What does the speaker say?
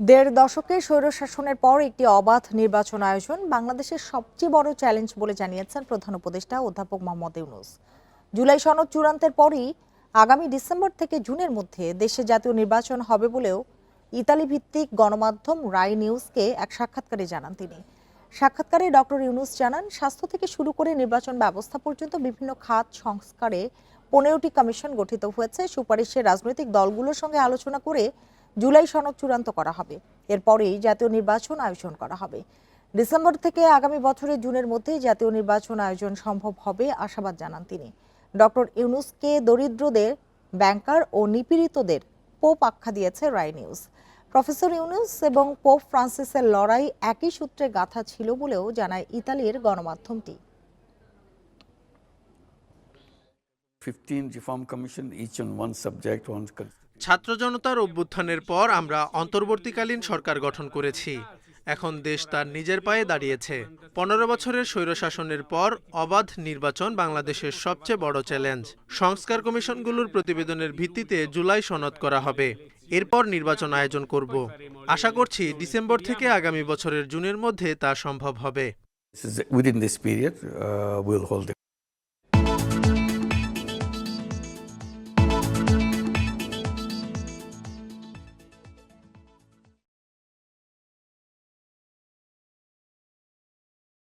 দেড় দশকের স্বৈরশাসনের পর একটি অবাধ নির্বাচন আয়োজন বাংলাদেশের সবচেয়ে বড় চ্যালেঞ্জ বলে জানিয়েছেন প্রধান উপদেষ্টা অধ্যাপক মোহাম্মদ ইউনুস। জুলাই সনদ চূড়ান্তের পরই আগামী ডিসেম্বর থেকে জুনের মধ্যে দেশে জাতীয় নির্বাচন হবে বলেও ইতালি ভিত্তিক গণমাধ্যম রাই নিউজকে এক সাক্ষাৎকারে জানান তিনি। সাক্ষাৎকারে ডক্টর ইউনুস জানান, স্বাস্থ্য থেকে শুরু করে নির্বাচন ব্যবস্থা পর্যন্ত বিভিন্ন খাত সংস্কারে পনেরোটি কমিশন গঠিত হয়েছে। সুপারিশে রাজনৈতিক দলগুলোর সঙ্গে আলোচনা করে জুলাই সনদ চূড়ান্ত করা হবে। এরপরেই জাতীয় নির্বাচন আয়োজন করা হবে। ডিসেম্বর থেকে আগামী বছরের জুনের মধ্যে জাতীয় নির্বাচন আয়োজন সম্ভব হবে আশাবাদ জানান তিনি। ডক্টর ইউনুসকে দরিদ্রদের ব্যাংকার ও নিপীড়িতদের পোপ আখ্যা দিয়েছে রাই নিউজ। প্রফেসর ইউনুস এবং পোপ ফ্রান্সিসের লড়াই একই সূত্রে গাথা ছিল বলেও জানায় ইতালির গণমাধ্যমটি। 15 reform commission, each on one subject, one. ছাত্র জনতার অভ্যুত্থানের পর আমরা অন্তর্বর্তীকালীন সরকার গঠন করেছি। এখন দেশ তার নিজের পায়ে দাঁড়িয়েছে। পনেরো বছরের স্বৈরশাসনের পর অবাধ নির্বাচন বাংলাদেশের সবচেয়ে বড় চ্যালেঞ্জ। সংস্কার কমিশনগুলোর প্রতিবেদনের ভিত্তিতে জুলাই সনদ করা হবে। এরপর নির্বাচন আয়োজন করব। আশা করছি ডিসেম্বর থেকে আগামী বছরের জুনের মধ্যে তা সম্ভব হবে।